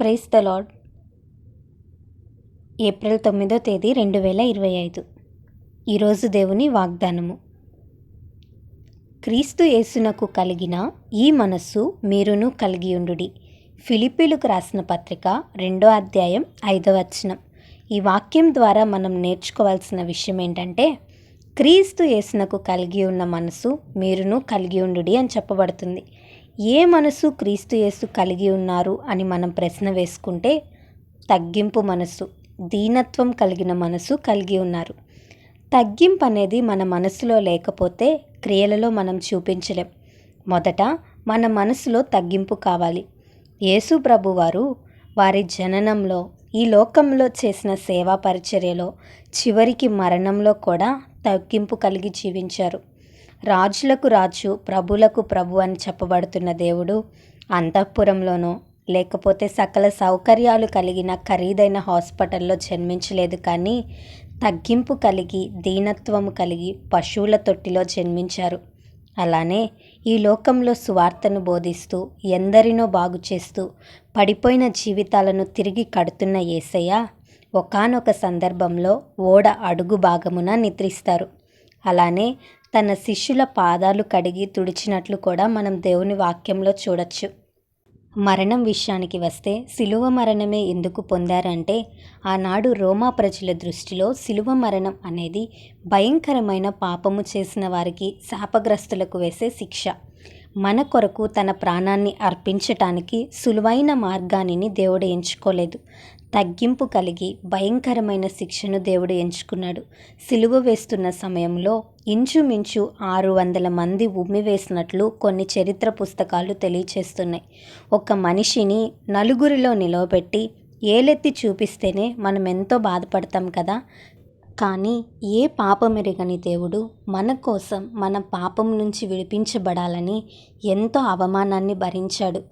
Price the lord April తొమ్మిదో తేదీ రెండు వేల ఇరవై ఐదు. ఈరోజు దేవుని వాగ్దానము. క్రీస్తు యేసునకు కలిగిన ఈ మనస్సు మీరును కలిగి ఉండుడి. ఫిలిపీలకు రాసిన పత్రిక రెండో అధ్యాయం ఐదవ వచనం. ఈ వాక్యం ద్వారా మనం నేర్చుకోవాల్సిన విషయం ఏంటంటే క్రీస్తు యేసునకు కలిగి ఉన్న మనసు మీరును కలిగి ఉండుడి అని చెప్పబడుతుంది. ఏ మనసు క్రీస్తు యేసు కలిగి ఉన్నారు అని మనం ప్రశ్న వేసుకుంటే తగ్గింపు మనసు దీనత్వం కలిగిన మనసు కలిగి ఉన్నారు. తగ్గింపు అనేది మన మనసులో లేకపోతే క్రియలలో మనం చూపించలేం. మొదట మన మనసులో తగ్గింపు కావాలి. యేసు ప్రభు వారు వారి జననంలో ఈ లోకంలో చేసిన సేవా పరిచర్యలో చివరికి మరణంలో కూడా తగ్గింపు కలిగి జీవించారు. రాజులకు రాజు ప్రభులకు ప్రభు అని చెప్పబడుతున్న దేవుడు అంతఃపురంలోనో లేకపోతే సకల సౌకర్యాలు కలిగిన ఖరీదైన హాస్పిటల్లో జన్మించలేదు కానీ తగ్గింపు కలిగి దీనత్వము కలిగి పశువుల తొట్టిలో జన్మించారు. అలానే ఈ లోకంలో సువార్తను బోధిస్తూ ఎందరినో బాగు చేస్తూ పడిపోయిన జీవితాలను తిరిగి కడుతున్న ఏసయ్య ఒకానొక సందర్భంలో ఓడ అడుగు భాగమున నిద్రిస్తారు. అలానే తన శిష్యుల పాదాలు కడిగి తుడిచినట్లు కూడా మనం దేవుని వాక్యంలో చూడొచ్చు. మరణం విషయానికి వస్తే సిలువ మరణమే ఎందుకు పొందారంటే ఆనాడు రోమా ప్రజల దృష్టిలో సిలువ మరణం అనేది భయంకరమైన పాపము చేసిన వారికి శాపగ్రస్తులకు వేసే శిక్ష. మన కొరకు తన ప్రాణాన్ని అర్పించటానికి సులువైన మార్గాన్ని దేవుడు ఎంచుకోలేదు. తగ్గింపు కలిగి భయంకరమైన శిక్షను దేవుడు ఎంచుకున్నాడు. సిలువ వేస్తున్న సమయంలో ఇంచుమించు ఆరు వందల మంది ఉమ్మి వేసినట్లు కొన్ని చరిత్ర పుస్తకాలు తెలియచేస్తున్నాయి. ఒక మనిషిని నలుగురిలో నిలవబెట్టి ఏలెత్తి చూపిస్తేనే మనం ఎంతో బాధపడతాం కదా? కానీ ఏ పాపమెరగని దేవుడు మన కోసం మన పాపం నుంచి విడిపించబడాలని ఎంతో అవమానాన్ని భరించాడు.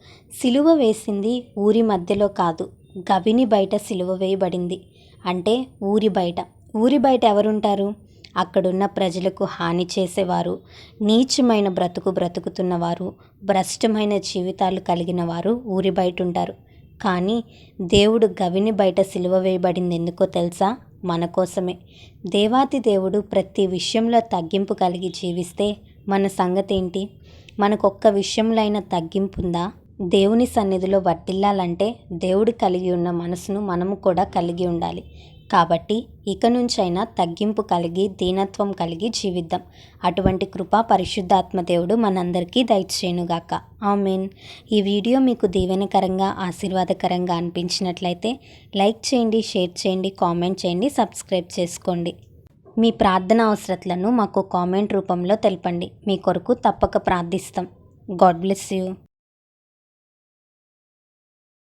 సిలువ వేసింది ఊరి మధ్యలో కాదు గవిని బయట సిలువ వేయబడింది. అంటే ఊరి బయట. ఊరి బయట ఎవరుంటారు? అక్కడున్న ప్రజలకు హాని చేసేవారు నీచమైన బ్రతుకు బ్రతుకుతున్నవారు భ్రష్టమైన జీవితాలు కలిగిన వారు ఊరి బయట ఉంటారు కానీ దేవుడు గవిని బయట సిలువ వేయబడింది ఎందుకో తెలుసా? మన కోసమే. దేవాతి దేవుడు ప్రతి విషయంలో తగ్గింపు కలిగి జీవిస్తే మన సంగతి ఏంటి మనకొక్క విషయంలో అయినా తగ్గింపు ఉందా దేవుని సన్నిధిలో వర్తిల్లాలంటే దేవుడు కలిగి ఉన్న మనసును మనము కూడా కలిగి ఉండాలి. కాబట్టి ఇక నుంచైనా తగ్గింపు కలిగి దీనత్వం కలిగి జీవిద్దాం. అటువంటి కృపా పరిశుద్ధాత్మ దేవుడు మనందరికీ దయచేయునుగాక. ఆమెన్. ఈ వీడియో మీకు దీవెనకరంగా ఆశీర్వాదకరంగా అనిపించినట్లయితే లైక్ చేయండి షేర్ చేయండి కామెంట్ చేయండి సబ్స్క్రైబ్ చేసుకోండి. మీ ప్రార్థన అవసరతలను మాకు కామెంట్ రూపంలో తెలపండి. మీ కొరకు తప్పక ప్రార్థిస్తాం. God bless you.